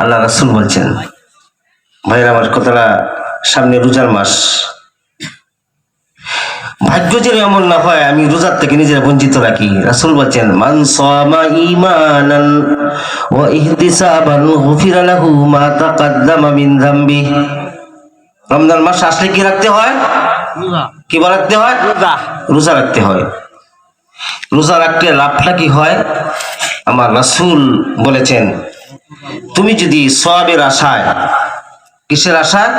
আল্লাহ রাসুল বলছেন ভাইয়ের আমার কথাটা সামনে রোজার মাস। ভাগ্য যেন এমন না হয় আমি রোজার থেকে নিজের বঞ্চিত রাখি। রাসুল বলছেন মান সামা ইমানান ওয়া ইহতিসাবান গুফিরা লাহু মা তাকাদ্দামা মিন যামবি রমজান মাস আসলে কি রাখতে হয়? কি রাখতে হয়? রোজা। রাখতে হয়। রোজা রাখতে লাভটা কি হয়? আমার রাসূল বলেছেন তুমি যদি সওয়াবের আশায়, কিসের আশায়?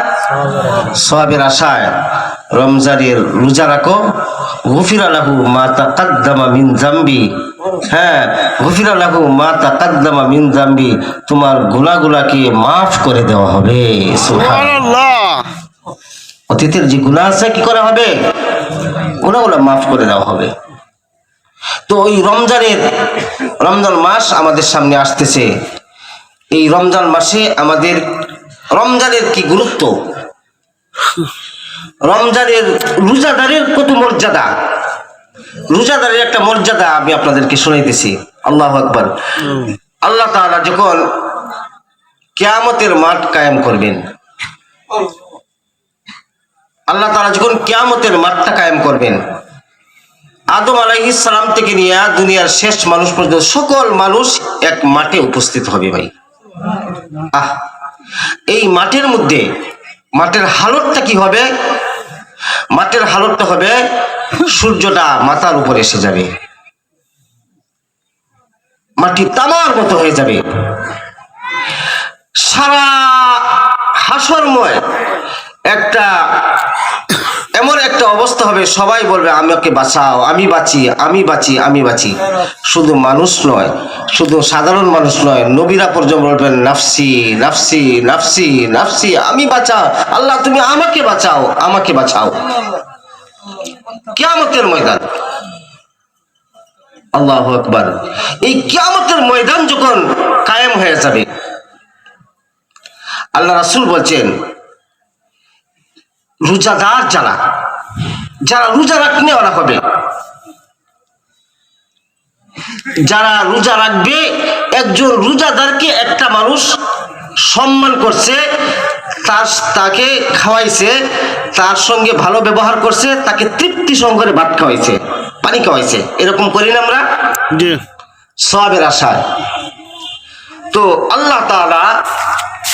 সওয়াবের আশায় রমজানের রোজা রাখো। গফির আলাহু মা তাকাদ্দামা মিন জাম্বি। হ্যাঁ গফির আলাহু মা তাকাদ্দামা মিন জাম্বি। তোমার গুনাহগুলাকে মাফ করে দেওয়া হবে। অতীতের যে গুনাহ আছে, কি করা হবে? গুনাহগুলো মাফ করে দেওয়া হবে। তো ওই রমজানের, রমজান মাস আমাদের সামনে আসতেছে। এই রমজান মাসে আমাদের রমজানের কি গুরুত্ব? রমজানের রোজাদারের কত মর্যাদা? রোজাদারের একটা মর্যাদা আমি আপনাদেরকে শোনাইতেছি। আল্লাহ আকবর। আল্লাহ তাআলা যখন কেয়ামতের মাঠ কায়েম করবেন, আল্লাহ তাআলা যখন কেয়ামতের মাঠটা কায়েম করবেন, আদম আলাইহিস সালাম থেকে নিয়ে দুনিয়ার শেষ মানুষ পর্যন্ত সকল মানুষ এক মাঠে উপস্থিত হবে ভাই। এই মাটির মধ্যে, মাটির হালতটা কি হবে? মাটির হালতটা হবে, সূর্যটা মাথার উপরে এসে যাবে। মাটি তামার মতো হয়ে যাবে। সারা হাসরময় একটা হবে সবাই বলবে, আমাকে বাঁচাও, আমি বাঁচি আমি বাঁচি আমি বাঁচি। শুধু মানুষ নয়, শুধু সাধারণ মানুষ নয়, নবীরা পর্যন্ত বলবেন, নাফসি নাফসি নাফসি নাফসি, আমি বাঁচাও। আল্লাহ, তুমি আমাকে বাঁচাও আমাকে বাঁচাও। কিয়ামতের ময়দান। আল্লাহ আকবার। এই কিয়ামতের ময়দান যখন কায়েম হয়ে যাবে, আল্লাহ রাসুল বলছেন, রোজাদার যারা যারা রোজা রাখনে ওরা হবে। যারা রোজা রাখবে একজন রোজাদারকে একটা মানুষ সম্মান করছে তার তাকে খাওয়াইছে তার সঙ্গে ভালো ব্যবহার করছে তাকে তৃপ্তি সহকারে ভাত খাওয়াইছে পানি খাওয়াইছে। এরকম করি না আমরা? সবের আশায়। তো আল্লাহ তাআলা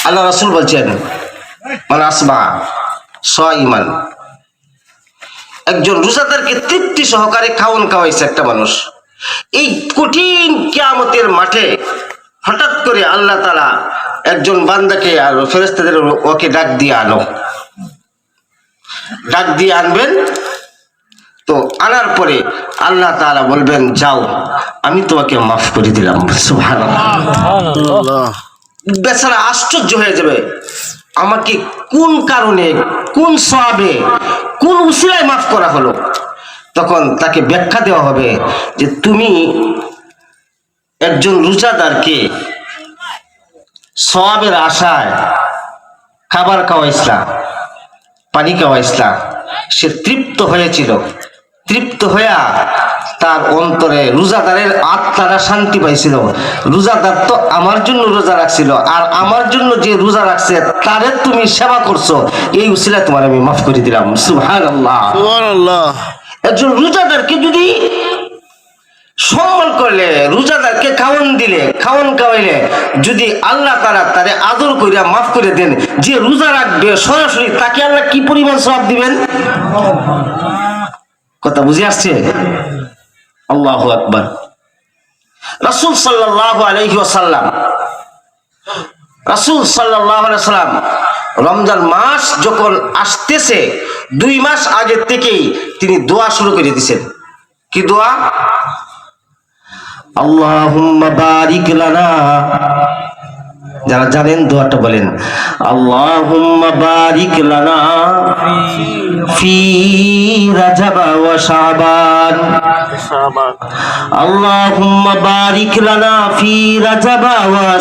আল্লাহ রাসূল বলছেন মানে আসমা স ইমান একজন রোজাদারকে তৃপ্তি সহকারে খাওয়ান খাওয়াইছে একটা মানুষ। এই কঠিন কিয়ামতের মাঠে হঠাৎ করে আল্লাহ তালা একজন বান্দাকে আর ফেরেস্তাদের ওকে ডাক দিয়ে আনো। ডাক দিয়ে আনবেন। তো আনার পরে আল্লাহ তালা বলবেন যাও আমি তোমাকে মাফ করে দিলাম। বেচারা আশ্চর্য হয়ে যাবে। আমাকে কোন কারণে, কোন সবে কোন উসিলায় মাফ করা হলো? তখন তাকে ব্যাখ্যা দেওয়া হবে যে তুমি একজন রোজাদারকে সবের আশায় খাবার খাওয়াইছিলা পানি খাওয়াইছিলা সে তৃপ্ত হয়েছিল। তৃপ্ত হইয়া তার অন্তরে রোজাদারের আত্মারা শান্তি পাইছিল। রোজাদার তো আমার জন্য রোজা রাখছিল আর আমার জন্য যে রোজা রাখছে তারে তুমি সেবা করছ। এই উসিলা তোমার আমি মাফ করে দিলাম। একজন রোজাদারকে যদি সম্মান করলে রোজাদারকে খাওয়ান দিলে খাওয়ান খাওয়াইলে যদি আল্লাহ তারা তারে আদর করিয়া মাফ করে দেন যে রোজা রাখবে সরাসরি তাকে আল্লাহ কি পরিমাণ সব দিবেন? কথা বুঝে আসছে? আল্লাহ আকবর। রসুল সাল্লাহ আলহি আসাল্লাম রসুল সাল্লাহ আলাইসাল্লাম রমজান মাস যখন আসতেছে, দুই মাস আগে থেকেই তিনি দোয়া শুরু করে দিয়েছেন। কি দোয়া? আল্লাহ বারিক লানা যারা জানেন দোয়াটা বলেন। আল্লাহ বারিক ফি রাজাবা ওয়া ফি রাজাবা ওয়া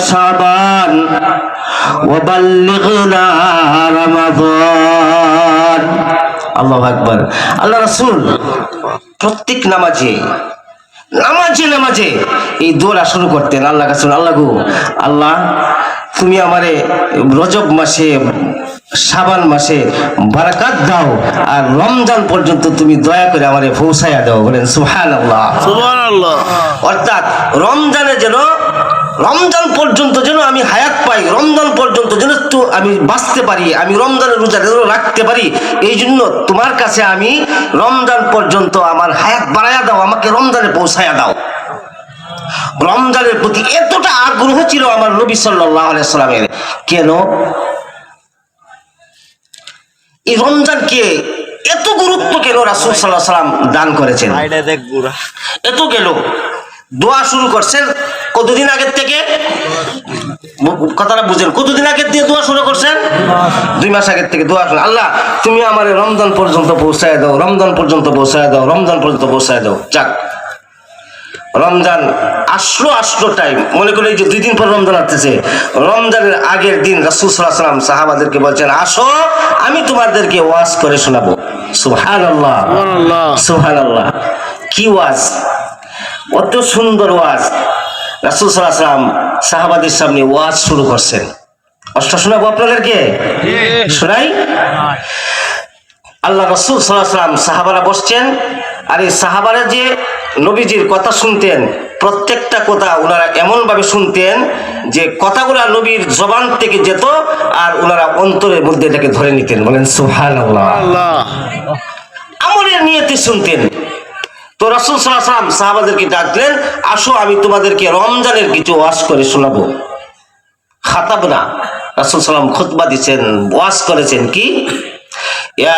আকবার। আল্লাহ রাসুল প্রত্যেক নামাজে নামাজে নামাজে এই দোলা শুরু করতেন আল্লাহ কাছে আল্লাহ গো আল্লাহ তুমি আমারে রজব মাসে সাবান মাসে বারাকাত দাও আর রমজান পর্যন্ত তুমি দয়া করে আমারে পৌঁছাইয়া দাও। বলেন সুহান আল্লাহ আল্লাহ অর্থাৎ রমজানে যেন রমজান পর্যন্ত যেন আমি হায়াত পাই রমজান পর্যন্ত যেন একটু আমি বাঁচতে পারি আমি রমজানের রোজা যেন রাখতে পারি এই জন্য তোমার কাছে আমি রমজান পর্যন্ত আমার হায়াত বাড়াইয়া দাও আমাকে রমজানে পৌঁছাইয়া দাও। রমজানের প্রতি এতটা আগ্রহ ছিল আমার নবী সাল্লাহ সাল্লামের। কেন? এই রমজানকে এত গুরুত্ব কেন রাসুল সাল্লাহ সাল্লাম দান করেছেন? এত গেল দোয়া শুরু করছেন কতদিন আগের থেকে? কথাটা বুঝেন কতদিন আগের থেকে দোয়া শুরু করছেন? দুই মাস আগের থেকে দোয়া শুরু। আল্লাহ তুমি আমার রমজান পর্যন্ত পৌঁছায় দাও রমজান পর্যন্ত পৌঁছায় দাও রমজান পর্যন্ত পৌঁছায় দাও। যাক রমজান আসলো আসলো টাইম মনে করি এই যে দুই দিন পর রমজান আসতেছে। রমজানের আগের দিন রাসুল সাল্লাম সাহাবাদেরকে বলছেন আসো আমি তোমাদেরকে ওয়াজ করে শোনাবো। সুহান আল্লাহ সুহান আল্লাহ কি ওয়াজ? অত সুন্দর ওয়াজ। রাসুল সাল্লাম সাহাবাদের সামনে ওয়াজ শুরু করছেন। অষ্ট শোনাবো আপনাদেরকে? শোনাই? আল্লাহ রসুল সাল্লাম সাহাবারা বসছেন আর এই সাহাবারা যে নবীজির কথা শুনতেন প্রত্যেকটা কথা ওনারা এমন ভাবে শুনতেন যে কথাগুলা নবীর জবান থেকে যেত আর ওনারা অন্তরের মধ্যে এটাকে ধরে নিতেন। বলেন সুহান আমলের নিয়তে শুনতেন। তো রাসুল সাল্লাম সাহাবাদেরকে ডাকলেন আসো, আমি তোমাদেরকে রমজানের কিছু ওয়াজ করে শোনাবো। খাতাব না রাসুল সাল্লাম খুতবা দিচ্ছেন, ওয়াজ করেছেন কি? ইয়া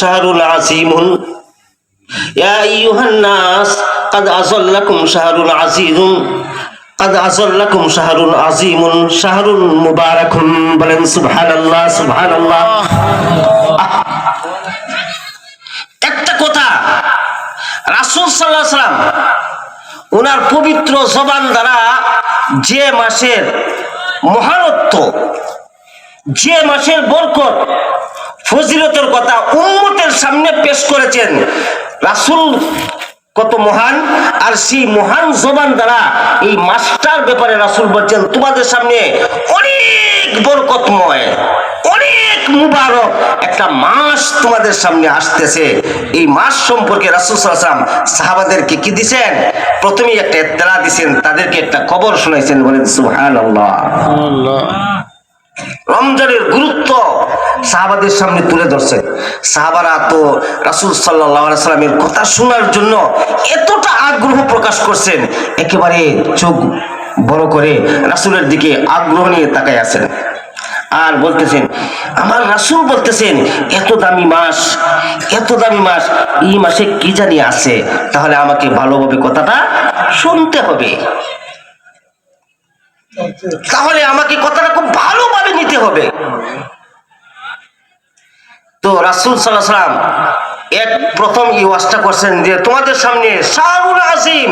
শাহরুল قد أظلكم شهر عظيم شهر مبارك বলেন সুবহানাল্লাহ সুবহানাল্লাহ আহ! একটা কথা রাসূল সাল্লাল্লাহু আলাইহি সাল্লাম ওনার পবিত্র জবান দ্বারা যে মাসের মহানত্ব যে মাসের বরকত ফজিলতের কথা উম্মতের সামনে পেশ করেছেন রাসূল কত মহান? আর সেই মহান জবান দ্বারা এই মাস্টার ব্যাপারে রাসূল বলছেন, তোমাদের সামনে অনেক বরকতময়, অনেক মুবারক একটা মাস তোমাদের সামনে আসতেছে। এই মাস সম্পর্কে রাসূল ওয়াসাল্লাম সাহাবাদেরকে কি দিছেন? প্রথমেই একটা ইত্তেলা দিছেন, তাদেরকে একটা খবর শোনাইছেন, বলেন, সুবহানাল্লাহ। আল্লাহ রমজানের গুরুত্ব সাহাবাদের সামনে তুলে ধরছে। সাহাবারা তো রাসুল সাল্লামের কথা শোনার জন্য এতটা আগ্রহ প্রকাশ করছেন, একেবারে চোখ বড় করে রাসুলের দিকে আগ্রহ নিয়ে তাকায় আছেন। আর বলতেছেন, আমার রাসুল বলতেছেন, এত দামি মাস, এত দামি মাস, এই মাসে কি জানি আছে, তাহলে আমাকে ভালোভাবে কথাটা শুনতে হবে। তাহলে আমাকে কথাটা খুব ভালোভাবে নিতে হবে। তো রাসুল সাল্লাহ সাল্লাম এক প্রথম এই ওয়াজটা করছেন যে তোমাদের সামনে শাহরুল আজিম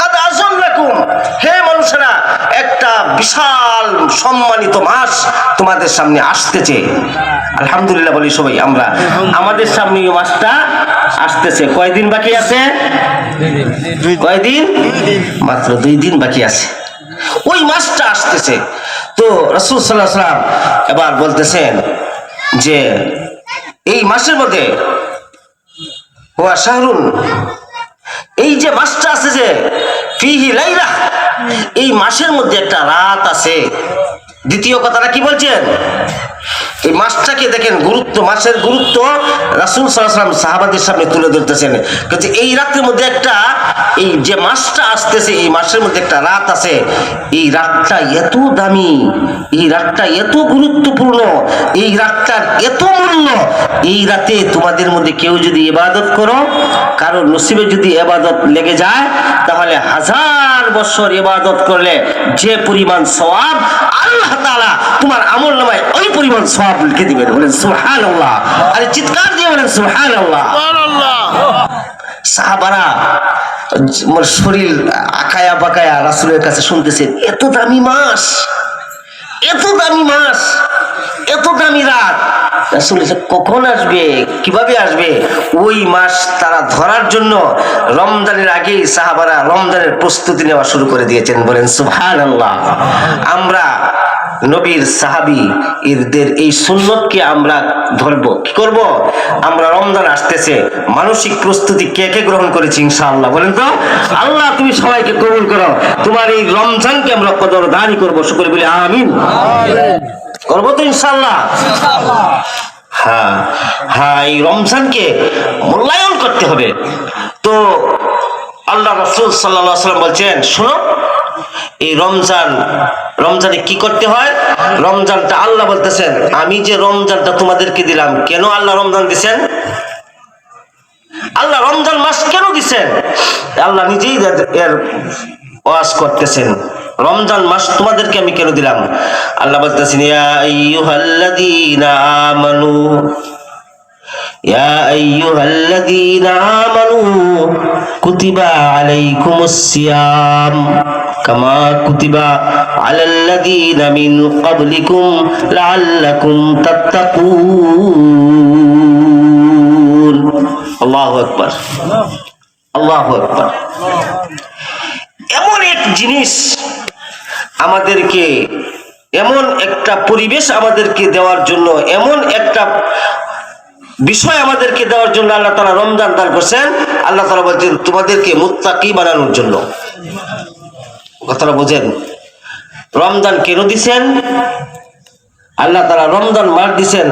কাদ আজম রাখুন হে মানুষেরা একটা বিশাল সম্মানিত মাস তোমাদের সামনে আসতেছে। আলহামদুলিল্লাহ বলি সবাই আমরা আমাদের সামনে এই মাসটা আসতেছে। কয়দিন বাকি আছে? কয়দিন? মাত্র দুই দিন বাকি আছে। ওই মাসটা আসতেছে। তো রসুল সাল্লাহ সাল্লাম এবার বলতেছেন যে, এই মাসের মধ্যে শাহরুন, এই যে আছে যে, ফিহি এই মাসের মধ্যে একটা রাত আছে। দ্বিতীয় কথাটা কি বলছেন? এই মাসটাকে দেখেন গুরুত্ব মাসের গুরুত্ব রাসুল সাল্লাম সাহাবাদের সামনে তুলে ধরতেছেন। এই রাতের মধ্যে একটা এই যে মাসটা আসতেছে, এই মাসের মধ্যে একটা রাত আছে। এই রাতটা এত দামি, এই রাতটা এত গুরুত্বপূর্ণ, এই রাতটার এত মূল্য। এই রাতে তোমাদের মধ্যে কেউ যদি এবাদত করো কারও নসিবে যদি এবাদত লেগে যায়, তাহলে হাজার বছর এবাদত করলে যে পরিমাণ সওয়াব আল্লাহ তাআলা তোমার আমল নামায় ওই পরিমাণ সওয়াব লিখে দিবেন। বলেন, সুবহানাল্লাহ। আরে চিৎকার দিয়ে বলেন সুবহান আল্লাহ সাহাবারা শরীর আকায়া বাকায়া রাসুলের কাছে শুনতেছেন এত দামি মাস, এত দামি মাস, এত দামি রাত। কখন আসবে? কীভাবে আসবে? ওই মাস তারা ধরার জন্য রমজানের আগেই সাহাবারা রমজানের প্রস্তুতি নেওয়া শুরু করে দিয়েছেন, বলেন, সুবহানাল্লাহ, আমরা নবীর সাহাবি এদের এই সুন্নতকে আমরা ধরব। কি করব? আমরা রমজান আসতেছে মানসিক প্রস্তুতি কে কে গ্রহণ করেছি ইনশাআল্লাহ বলেন তো? আল্লাহ তুমি সবাইকে কবুল করো। তোমার এই রমজানকে আমরা কদর দাঁড়ি করব শুক্র বলি আমিন। করব তো ইনশাআল্লাহ? হ্যাঁ হ্যাঁ এই রমজানকে মূল্যায়ন করতে হবে। তো আল্লাহ রসুল সাল্লাহ সাল্লাম বলছেন শোনো এই রমজান রমজানে কি করতে হয় রমজানটা আল্লাহ বলতেছেন আমি যে রমজানটা তোমাদেরকে দিলাম কেন আল্লাহ রমজান দিছেন আল্লাহ রমজান মাস কেন দিছেন আল্লাহ নিজেই এর- এর ওয়াজ করতেছেন রমজান মাস তোমাদেরকে আমি কেন দিলাম আল্লাহ বলতেছেন ইয়া আইয়ুহাল্লাযীনা আমানু يا أيها الذين آمنوا كتب عليكم الصيام এমন এক জিনিস আমাদেরকে, এমন একটা পরিবেশ আমাদেরকে দেওয়ার জন্য, এমন একটা বিষয় আমাদেরকে দেওয়ার জন্য আল্লাহ তালা রমজান দান করছেন। আল্লাহ তালা বলছেন, তোমাদেরকে মুত্তাকি বানানোর জন্য। কথাটা বোঝেন। রমজান কেন দিছেন? আল্লাহ তারা রমজান মার দিছেন।